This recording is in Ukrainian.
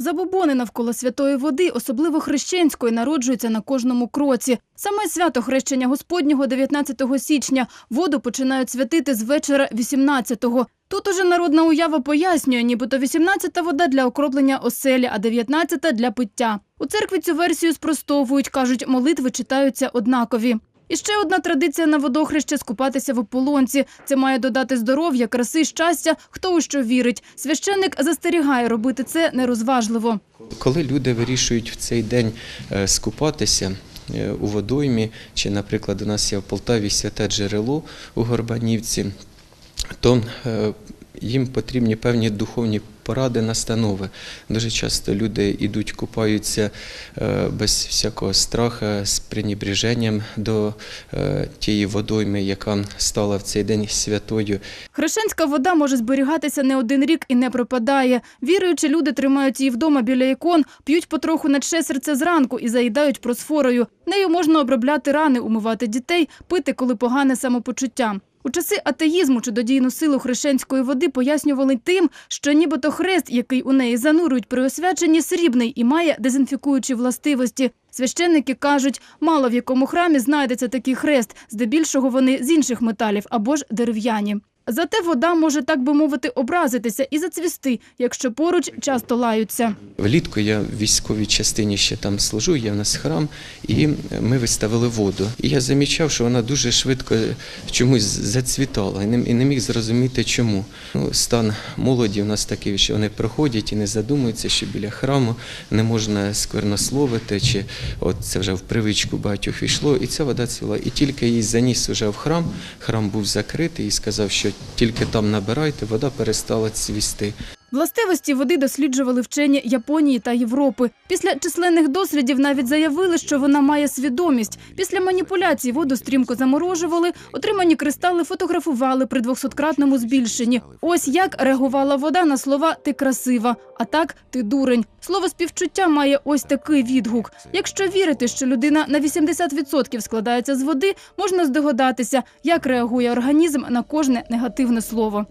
Забобони навколо святої води, особливо хрещенської, народжуються на кожному кроці. Саме свято хрещення Господнього 19 січня воду починають святити з вечора 18-го. Тут уже народна уява пояснює, нібито 18-та вода для окроплення оселі, а 19-та – для пиття. У церкві цю версію спростовують, кажуть, молитви читаються однакові. І ще одна традиція на водохреще – скупатися в ополонці. Це має додати здоров'я, краси, щастя, хто у що вірить. Священник застерігає робити це нерозважливо. Коли люди вирішують в цей день е, скупатися е, у водоймі, чи, наприклад, у нас є в Полтаві святе джерело у Горбанівці, то е, їм потрібні певні духовні поради, настанови. Дуже часто люди йдуть, купаються е, без всякого страха, з пренебреженням до е, тієї водойми, яка стала в цей день святою. Хрещенська вода може зберігатися не один рік і не пропадає. Віруючі люди тримають її вдома біля ікон, п'ють потроху на чше серце зранку і заїдають просфорою. Нею можна обробляти рани, умивати дітей, пити, коли погане самопочуття. У часи атеїзму чудодійну силу хрещенської води пояснювали тим, що нібито хрест, який у неї занурюють при освяченні, срібний і має дезінфікуючі властивості. Священники кажуть, мало в якому храмі знайдеться такий хрест, здебільшого вони з інших металів або ж дерев'яні. Зате вода може, так би мовити, образитися і зацвісти, якщо поруч часто лаються. Влітку я в військовій частині ще там служу, є в нас храм, і ми виставили воду. І я замічав, що вона дуже швидко чомусь зацвітала і не, міг зрозуміти, чому. Ну, стан молоді у нас такий, що вони проходять і не задумуються, що біля храму не можна сквернословити, чи от це вже в привичку багатьох війшло, і ця вода цвіла. І тільки її заніс уже в храм, храм був закритий і сказав, що тільки там набирайте, вода перестала цвісти. Властивості води досліджували вчені Японії та Європи. Після численних дослідів навіть заявили, що вона має свідомість. Після маніпуляцій воду стрімко заморожували, отримані кристали фотографували при 200-кратному збільшенні. Ось як реагувала вода на слова «ти красива», а так «ти дурень». Слово співчуття має ось такий відгук. Якщо вірити, що людина на 80% складається з води, можна здогадатися, як реагує організм на кожне негативне слово.